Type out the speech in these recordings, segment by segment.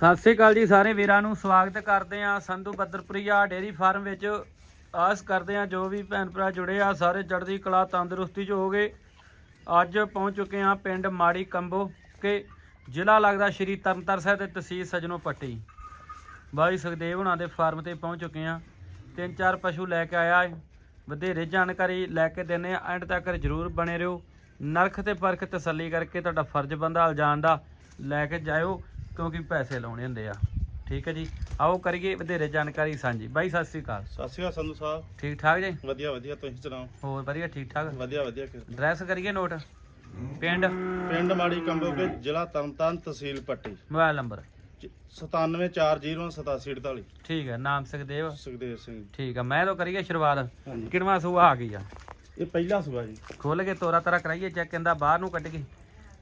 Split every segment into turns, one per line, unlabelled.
ਸਤਿ ਸ੍ਰੀ ਅਕਾਲ ਜੀ ਸਾਰੇ ਵੀਰਾਂ ਨੂੰ, ਸਵਾਗਤ ਕਰਦੇ ਆ ਸੰਧੂ ਬੱਦਰਪੁਰੀਆ ਡੇਰੀ ਫਾਰਮ ਵਿੱਚ। ਆਸ ਕਰਦੇ ਆ ਜੋ ਵੀ ਭੈਣ ਭਰਾ ਜੁੜੇ ਆ, ਸਾਰੇ ਚੜ੍ਹਦੀ ਕਲਾ, ਤੰਦਰੁਸਤੀ ਚ ਹੋਗੇ ਅੱਜ ਪਹੁੰਚ ਚੁੱਕੇ ਆ ਪਿੰਡ ਮਾੜੀ ਕੰਬੋ ਕੇ, ਜ਼ਿਲ੍ਹਾ ਲੱਗਦਾ ਸ਼੍ਰੀ ਤਰਨਤਾਰਨ ਸਾਹਿਬ ਤੇ ਤਹਿਸੀਲ ਸਜਨੋ ਪੱਟੀ। ਬਾਈ ਸੁਖਦੇਵ ਹੁਣਾਂ ਦੇ ਫਾਰਮ ਤੇ ਪਹੁੰਚ ਚੁੱਕੇ ਆ ਤਿੰਨ ਚਾਰ ਪਸ਼ੂ ਲੈ ਕੇ ਆਇਆ ਏ ਵਧੇਰੇ ਜਾਣਕਾਰੀ ਲੈ ਕੇ ਦਿੰਨੇ ਆ ਐਂਡ ਤੱਕ ਜਰੂਰ ਬਣੇ ਰਹੋ। ਨਰਖ ਤੇ ਪਰਖ ਤਸੱਲੀ ਕਰਕੇ ਤੁਹਾਡਾ ਫਰਜ਼ ਬੰਦਾ ਅਲਜਾਨ ਦਾ ਲੈ ਕੇ ਜਾਇਓ। ਕਿਉਂਕਿ ਪੈਸੇ ਲਾਉਣੇ ਹੁੰਦੇ ਆ। ਠੀਕ ਹੈ ਜੀ? ਆਓ ਕਰੀਏ ਵਧੇਰੇ ਜਾਣਕਾਰੀ ਸਾਂਝੀ। ਬਾਈ ਸਤਿ ਸ੍ਰੀ ਅਕਾਲ।
ਸਤਿ ਸ਼੍ਰੀ ਅਕਾਲ ਸੰਧੂ ਸਾਹਿਬ।
ਠੀਕ ਠਾਕ ਜੀ?
ਵਧੀਆ ਵਧੀਆ। ਤੁਸੀਂ ਸੁਣਾਓ?
ਹੋਰ ਵਧੀਆ ਠੀਕ ਠਾਕ?
ਵਧੀਆ ਵਧੀਆ ਕਿਰਪਾ।
ਐਡਰੈਸ ਕਰੀਏ ਨੋਟ? ਪਿੰਡ?
ਪਿੰਡ ਮਾੜੀ ਕੰਬੋਗੇ ਜ਼ਿਲ੍ਹਾ ਤਰਨਤਾਰਨ ਤਹਿਸੀਲ ਪੱਟੀ।
Mobile number?
97408748
ਠੀਕ ਹੈ ਨਾਮ ਸੁਖਦੇਵ।
ਸੁਖਦੇਵ ਸਿੰਘ।
ਠੀਕ ਹੈ ਮੈਂ ਤਾਂ ਕਰੀਏ ਸ਼ੁਰੂਆਤ।
ਹਾਂਜੀ।
ਕਿਣਵਾ ਸੂਆ ਆ ਗਈ ਆ?
ਇਹ ਪਹਿਲਾ ਸੁਭਾ ਜੀ।
ਖੋਲ ਕੇ ਤੋਰਾ ਤਰਾ ਕਰਾਈਏ ਚੈੱਕ ਕਹਿੰਦਾ ਬਾਹਰ ਨੂੰ ਕੱਢ ਕੇ।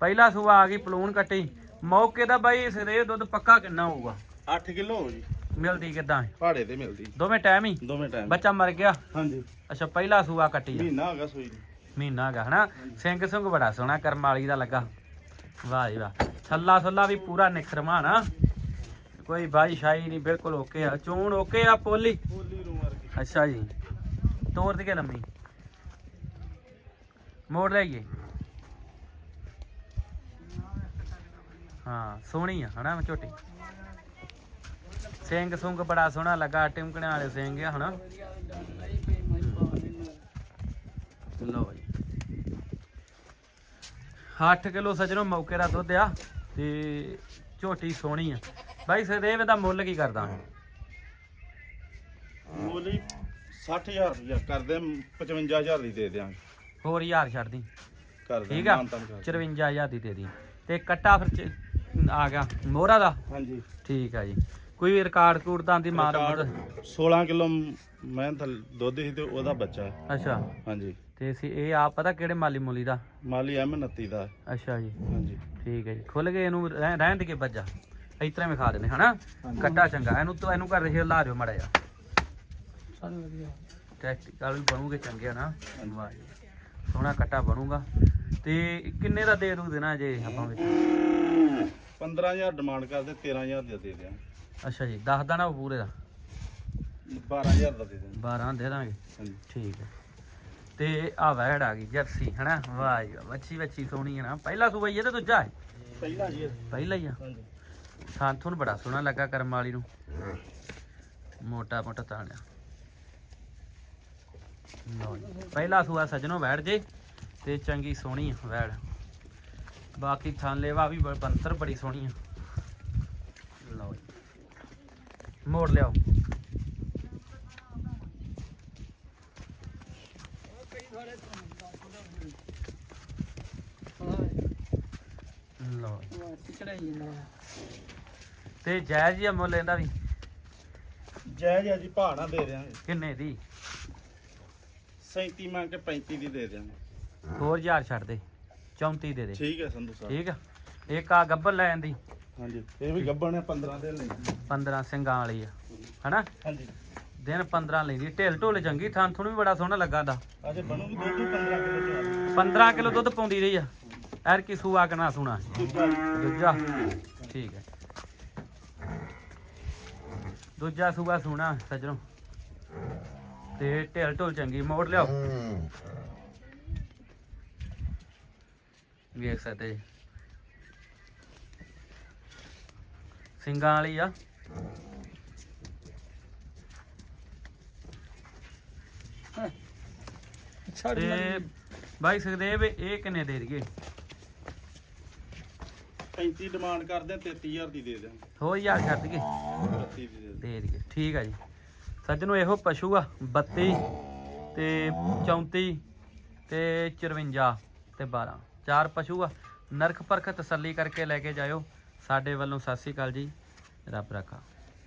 ਪਹਿਲਾ ਸੂਆ ਆ ਗਈ ਪਲੂਣ ਕੱਟੀ। ਮੌਕੇ ਦਾ ਬਾਈ ਸਰੇ ਦੁੱਧ ਪੱਕਾ ਕਿੰਨਾ ਹੋਊਗਾ?
8 ਕਿਲੋ ਹੋ ਜੀ।
ਮਿਲਦੀ ਕਿਦਾਂ?
ਪਹਾੜੇ ਤੇ ਮਿਲਦੀ।
ਦੋਵੇਂ ਟਾਈਮ ਹੀ?
ਦੋਵੇਂ ਟਾਈਮ
ਬੱਚਾ ਮਰ ਗਿਆ?
ਹਾਂਜੀ।
ਅੱਛਾ ਪਹਿਲਾ ਸੂਆ ਕੱਟੀ ਆ।
ਮਹੀਨਾ ਹੋ ਗਿਆ ਸੂਈ ਨੂੰ।
ਮਹੀਨਾ ਗਾ ਹਨਾ? ਸਿੰਘ ਸੁੰਗ ਬੜਾ ਸੋਹਣਾ ਕਰਮ ਵਾਲੀ ਦਾ ਲੱਗਾ। ਵਾਹ ਜੀ ਵਾਹ। ਥੱਲਾ ਥੱਲਾ ਵੀ ਪੂਰਾ ਨਿਖਰਮਾ ਨਾ ਕੋਈ ਬਾਈ ਸ਼ਾਈ ਨਹੀਂ ਬਿਲਕੁਲ ਓਕੇ ਆ। ਚੋਣ ਓਕੇ ਆ ਪੋਲੀ?
ਬੋਲੀ ਰੂ ਵਰਗੀ
ਅੱਛਾ ਜੀ। ਤੋਰ ਦੇ ਕੇ ਲੰਮੀ। ਮੋੜ ਲਈਏ ਹਾਂ ਸੋਹਣੀ ਆ ਹਨਾ ਝੋਟੀ? ਸਿੰਘ ਸੁੰਗ ਬੜਾ ਸੋਹਣਾ ਲੱਗਾ ਟਿਮਕਣੇ ਵਾਲੇ ਸਿੰਘ ਆ ਹਨਾ? ਲਓ ਜੀ। 8 ਕਿਲੋ ਸਜਣੋ ਮੌਕੇ ਦਾ ਦੁੱਧ ਆ ਤੇ ਝੋਟੀ ਸੋਹਣੀ ਆ। ਬਾਈ ਸਦੇਵ ਦਾ ਮੁੱਲ ਕੀ ਕਰਦਾ
ਬੋਲੀ 60000 ਰੁਪਇਆ ਕਰਦੇ 55000 ਦੀ ਦੇ ਦਿਆਂਗੇ।
ਹੋਰ ਯਾਰ ਛੱਡ ਦੀ।
ਕਰਦੇ
ਠੀਕ ਆ?
ਮਾਨਤਾਨ ਕਰ
54000 ਦੀ ਦੇ ਦੀ। ਤੇ ਕੱਟਾ ਫਿਰ ਆ ਗਿਆ। ਮੋਹਰਾ ਦਾ?
ਹਾਂਜੀ।
ਠੀਕ ਆ ਜੀ। ਕੋਈ ਰਿਕਾਰਡ ਕੂੜ ਤਾਂ ਦੀ ਮਾਰ
ਰਿਕਾਰਡ 16 ਕਿਲੋ ਮੈਂ ਤਾਂ ਦੁੱਧ ਸੀ ਤੇ ਉਹਦਾ ਬੱਚਾ।
ਅੱਛਾ।
ਹਾਂਜੀ।
ਤੇ ਅਸੀਂ ਇਹ ਆਪ ਪਤਾ ਕਿਹੜੇ ਮਾਲੀ ਮੂਲੀ ਦਾ?
ਮਾਲੀ ਐਮ 29 ਦਾ।
ਅੱਛਾ ਜੀ।
ਹਾਂਜੀ।
ਠੀਕ ਹੈ ਜੀ। ਖੁੱਲ ਗਏ ਇਹਨੂੰ ਰਹਿ- ਰਹਿਣ ਦੇ ਕੇ ਬੱਜਾ ਇਸ ਤਰ੍ਹਾਂ ਵਿਖਾ ਦਿੰਦੇ ਹਨਾ। ਕੱਟਾ ਚੰਗਾ। ਇਹਨੂੰ ਤੋਂ ਇਹਨੂੰ ਕਰ ਰਹੇ ਲਾ ਰਿਓ ਮੜਾ ਜਾ ਸਾਨੂੰ ਵਧੀਆ। ਟੈਕਟੀਕਲ ਵੀ ਬਣੂਗੇ ਚੰਗੇ ਨਾ ਵਾਹ ਜੀ। ਸੋਹਣਾ ਕੱਟਾ ਬਣੂਗਾ। ਤੇ ਕਿੰਨੇ ਦਾ ਦੇ ਦੂ ਦੇਣਾ ਜੇ ਆਪਾਂ ਵਿੱਚ
15000 ਡਿਮਾਂਡ ਕਰਦੇ 13000 ਦਾ ਦੇ ਦਿਆਂ
ਅੱਛਾ ਜੀ ਦੱਸ ਦਾ ਨਾ ਪੂਰੇ ਦਾ?
12000 ਦਾ ਦੇ ਦਿਆਂ
12 ਦੇ ਦਾਂਗੇ?
ਹਾਂਜੀ।
ਠੀਕ ਹੈ। ਤੇ ਆ ਵੈੜ ਆ ਗਈ ਜਰਸੀ ਹਨਾ? ਵਾਹ ਜੀ ਵੱਛੀ ਵੱਛੀ ਸੋਹਣੀ ਹੈ ਨਾ। ਪਹਿਲਾ ਸੂਬਾ ਹੀ ਹੈ ਤੇ ਦੂਜਾ ਹੈ?
ਪਹਿਲਾ ਜੀ
ਪਹਿਲਾ ਹੀ ਆ।
ਹਾਂਜੀ।
ਸਾਂਥੋਂ ਨੂੰ ਬੜਾ ਸੋਹਣਾ ਲੱਗਾ ਕਰਮ ਵਾਲੀ ਨੂੰ। ਮੋਟਾ ਮੋਟਾ ਤਾਣਿਆ। ਲਓ ਜੀ ਪਹਿਲਾ ਸੂਆ ਸਜਣੋ ਵੈੜ ਜੇ ਤੇ ਚੰਗੀ ਸੋਹਣੀ ਵੈੜ। ਬਾਕੀ ਥਾਂਲੇਵਾ ਵੀ ਬੰਤਰ ਬੜੀ ਸੋਹਣੀ ਆ। ਲਓ ਜੀ। ਮੋੜ ਲਿਆਓ। ਲਓ ਜੀ। ਤੇ ਜਾਇਜ਼ ਹੀ ਆ ਮੁੱਲ ਇਹਦਾ ਵੀ?
ਜੈ ਜੀ ਜੀ ਭਾਣਾ ਦੇ ਦਿਆਂਗੇ।
ਕਿੰਨੇ ਦੀ?
37 ਮੰਗ ਕੇ 35 ਦੀ ਦੇ ਦਿਆਂਗੇ।
ਹੋਰ ਹਜ਼ਾਰ ਛੱਡ ਦੇ। 34 ਦੇ ਦੇ।
ਠੀਕ ਹੈ ਸੰਧੂ ਸਾਹਿਬ।
ਠੀਕ ਆ? ਇੱਕ ਆ ਗੱਬਰ ਲੈ ਜਾਂਦੀ
ਹਾਂਜੀ ਇਹ ਵੀ ਗੱਬਣ ਹੈ 15 ਦੇ ਲਈ।
15 ਸਿੰਘਾਂ ਵਾਲੀ ਆ। ਹਨਾ?
ਹਾਂਜੀ।
ਦਿਨ 15 ਲੈਂਦੀ ਢਿੱਲ ਢੋਲ ਚੰਗੀ ਥਾਂ ਤੁਹਾਨੂੰ ਵੀ ਬੜਾ ਸੋਹਣਾ ਲੱਗਾ ਦਾ।
ਅਜੇ ਬਣੂਗੀ ਦੁੱਧ 15 ਕਿਲੋ ਚ
15 ਕਿਲੋ ਦੁੱਧ ਪਾਉਂਦੀ ਰਹੀ ਆ। ਐਰ ਕੀ ਸੂਆ ਕਨਾ ਸੁਣਾ।
ਦੂਜਾ।
ਠੀਕ ਹੈ ਦੂਜਾ ਸੂਆ ਸੁਣਾ ਸੱਜਣੋ। ਤੇ ਢਿੱਲ ਢੋਲ ਚੰਗੀ। ਮੋੜ ਲਿਆਓ। ਵੇਖ ਸਕਦੇ ਜੀ। ਸਿੰਘਾਂ ਵਾਲੀ ਆ। ਤੇ ਬਾਈ ਸੁਖਦੇਵ ਇਹ ਕਿੰਨੇ ਦੇ ਦਈਏ?
35 ਡਿਮਾਂਡ ਕਰਦੇ ਆ, 33000 ਦੀ ਦੇ ਦਿਆਂਗੇ
ਹੋਰ ਯਾਰ ਛੱਡ ਦਈਏ।
32 ਦੀ ਦੇ।
ਦੇ ਠੀਕ ਆ ਜੀ। ਸੱਜਣੋ ਇਹੋ ਪਸ਼ੂ ਆ 32 ਤੇ 34 ਤੇ 54 ਤੇ 12 ਚਾਰ ਪਸ਼ੂ ਆ। ਨਰਖ ਪਰਖ ਤਸੱਲੀ ਕਰਕੇ ਲੈ ਕੇ ਜਾਇਓ। ਸਾਡੇ ਵੱਲੋਂ ਸਤਿ ਸ੍ਰੀ ਅਕਾਲ ਜੀ। ਰੱਬ ਰੱਖਾ।